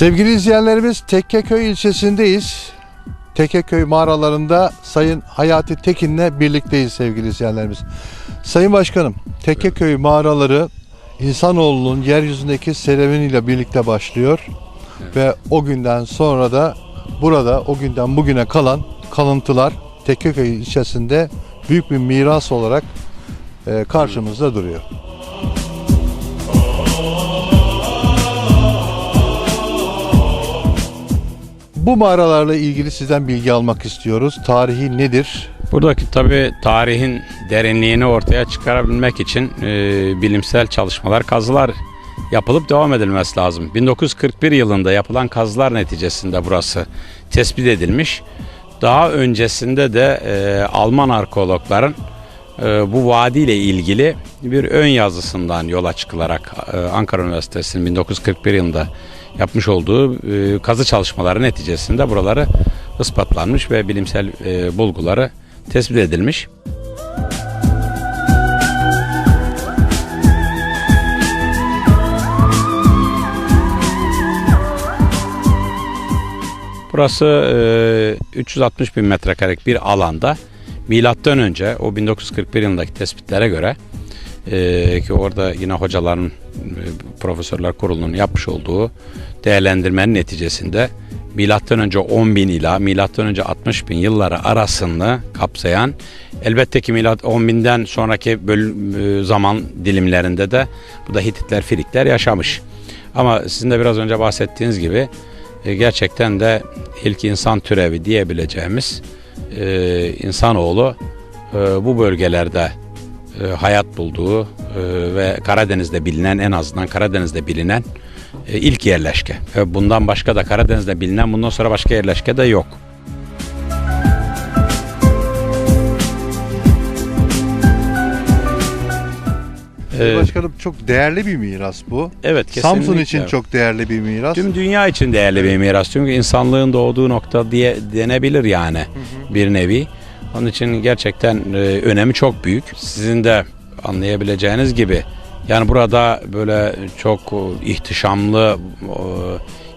Sevgili izleyenlerimiz Tekkeköy ilçesindeyiz. Tekkeköy mağaralarında Sayın Hayati Tekin'le birlikteyiz sevgili izleyenlerimiz. Sayın Başkanım, Tekkeköy mağaraları insanoğlunun yeryüzündeki serüveniyle birlikte başlıyor. Ve o günden sonra da burada o günden bugüne kalan kalıntılar Tekkeköy ilçesinde büyük bir miras olarak e, karşımızda duruyor. Bu mağaralarla ilgili sizden bilgi almak istiyoruz. Tarihi nedir? Buradaki tabi tarihin derinliğini ortaya çıkarabilmek için e, bilimsel çalışmalar, kazılar yapılıp devam edilmesi lazım. 1941 yılında yapılan kazılar neticesinde burası tespit edilmiş. Daha öncesinde de e, Alman arkeologların bu vadi ile ilgili bir ön yazısından yola çıkılarak e, Ankara Üniversitesi'nin 1941 yılında yapmış olduğu e, kazı çalışmaları neticesinde buraları ispatlanmış ve bilimsel e, bulguları tespit edilmiş. Burası e, 360 bin metrekarelik bir alanda milattan önce o 1941 yılındaki tespitlere göre e, ki orada yine hocaların e, profesörler kurulunun yapmış olduğu değerlendirmenin neticesinde milattan önce 10 bin ila milattan önce 60 bin yılları arasını kapsayan elbette ki milat 10 binden sonraki bölüm, e, zaman dilimlerinde de bu da Hititler, Firikler yaşamış. Ama sizin de biraz önce bahsettiğiniz gibi e, gerçekten de ilk insan türevi diyebileceğimiz e, insanoğlu e, bu bölgelerde e, hayat bulduğu e, ve Karadeniz'de bilinen en azından Karadeniz'de bilinen e, ilk yerleşke. Ve bundan başka da Karadeniz'de bilinen bundan sonra başka yerleşke de yok. Ee, Başkanım çok değerli bir miras bu. evet Samsun kesinlikle. için çok değerli bir miras. Tüm dünya için değerli bir miras. Çünkü insanlığın doğduğu nokta diye denebilir yani bir nevi. Onun için gerçekten e, önemi çok büyük. Sizin de anlayabileceğiniz gibi yani burada böyle çok e, ihtişamlı e,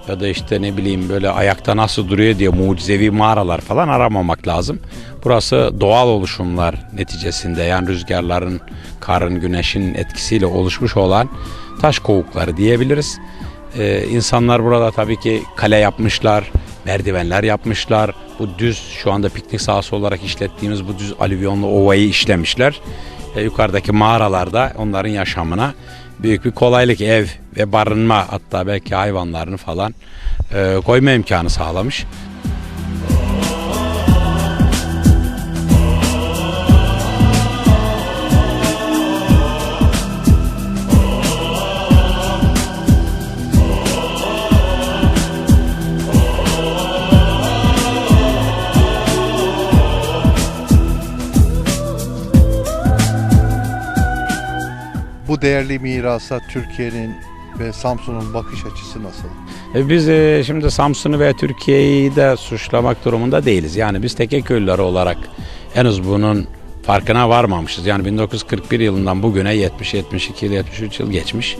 ya da işte ne bileyim böyle ayakta nasıl duruyor diye mucizevi mağaralar falan aramamak lazım. Burası doğal oluşumlar neticesinde yani rüzgarların, karın, güneşin etkisiyle oluşmuş olan taş kovukları diyebiliriz. Ee, insanlar burada tabii ki kale yapmışlar, merdivenler yapmışlar. Bu düz şu anda piknik sahası olarak işlettiğimiz bu düz alüvyonlu ovayı işlemişler. Ee, yukarıdaki mağaralarda onların yaşamına büyük bir kolaylık ev ve barınma hatta belki hayvanlarını falan e, koyma imkanı sağlamış. Bu değerli mirasa Türkiye'nin ve Samsun'un bakış açısı nasıl? E, Biz e, şimdi Samsun'u ve Türkiye'yi de suçlamak durumunda değiliz. Yani biz Tekeköylüler olarak henüz bunun farkına varmamışız. Yani 1941 yılından bugüne 70, 72 yıl, 73 yıl geçmiş.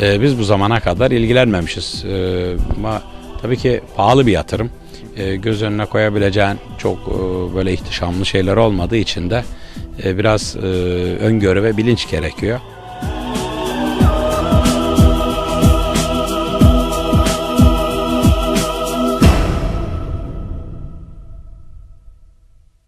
E, Biz bu zamana kadar ilgilenmemişiz. E, Ama tabii ki pahalı bir yatırım. E, Göz önüne koyabileceğin çok e, böyle ihtişamlı şeyler olmadığı için de e, biraz e, öngörü ve bilinç gerekiyor.